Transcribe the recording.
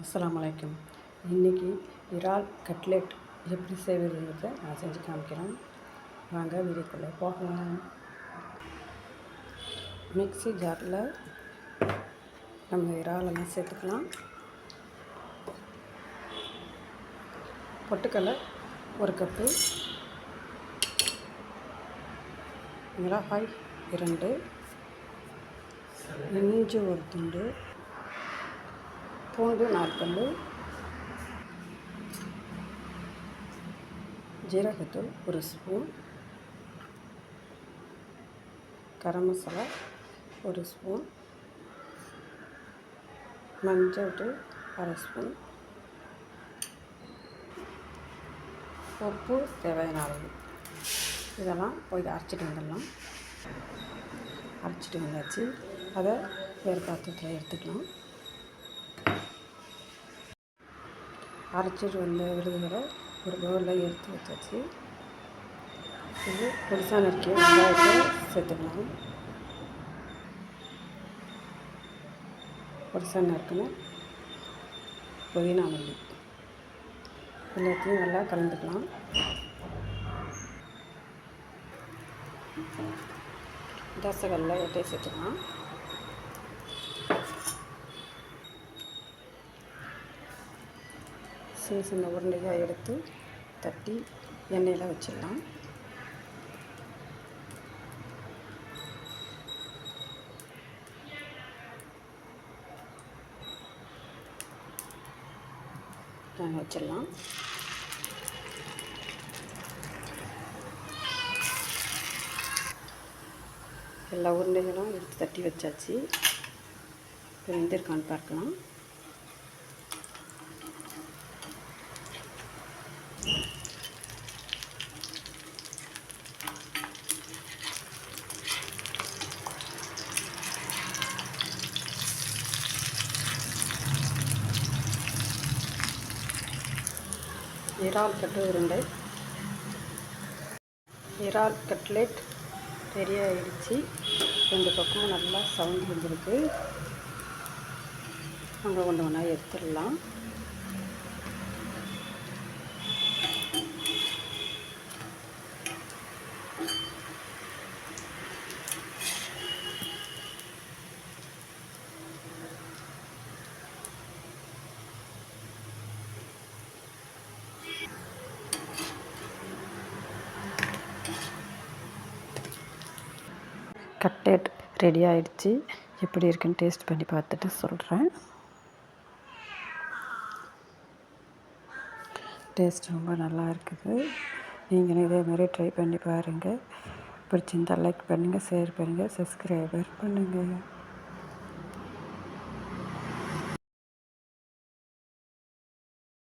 அஸ்ஸலாமு அலைக்கும். இன்றைக்கி இறால் கட்லெட் எப்படி செய்வதுங்கிறத நான் செஞ்சு காமிக்கிறேன். வாங்க வீடியோக்குள்ளே போகலாம். மிக்ஸி ஜாரில் நம்ம இறாலெல்லாம் சேர்த்துக்கலாம். பொட்டுக்கடலை ஒரு கப்பு. மிளகாய் இரண்டு. இஞ்சி ஒரு துண்டு. பூண்டு நாற்கல் ஜீரகத்தூள் ஒரு ஸ்பூன் கரம் மசாலா ஒரு ஸ்பூன் மஞ்சள் தூள் அரை ஸ்பூன் உப்பு தேவையான அளவு. இதெல்லாம் போய் அரைச்சிட்டு வந்துடலாம். அரைச்சிட்டு வந்தாச்சு. அதை வேறு பாத்திரத்தில் எடுத்துக்கலாம். அரைச்சிட்டு வந்த விழுதுகளை ஒரு பவுலில் எடுத்து வச்சாச்சு. இது பெருசாக நறுக்கிய வெங்காயத்தை சேர்த்துக்கலாம். பெருசாக நறுக்கணும் புதினா மல்லி. எல்லாத்தையும் நல்லா கலந்துக்கலாம். தசகல்ல ஒட்டையை சேர்த்துக்கலாம். சின்ன சின்ன உருண்டையாக எடுத்து தட்டி எண்ணெயில் வச்சிடலாம். வச்சிடலாம். எல்லா உருண்டைகளும் எடுத்து தட்டி வச்சாச்சு. இப்போ வெந்திருக்கான்னு பார்க்கலாம். இறால் கட்டு உருண்டை. இறால் கட்லெட் ரெடி ஆகிடுச்சு ரெண்டு பக்கமும் நல்லா சவுண்ட் வந்துருக்கு. அங்கே கொண்டு ஒன்றா எடுத்துடலாம். கட்லெட் ரெடி ஆகிடுச்சு எப்படி இருக்குன்னு டேஸ்ட் பண்ணி பார்த்துட்டு சொல்கிறேன் டேஸ்ட் ரொம்ப நல்லா இருக்குது. நீங்களும் இதே மாதிரி ட்ரை பண்ணி பாருங்கள் பிடிச்சிருந்தால் லைக் பண்ணுங்கள் ஷேர் பண்ணுங்கள் சப்ஸ்கிரைபர் பண்ணுங்கள்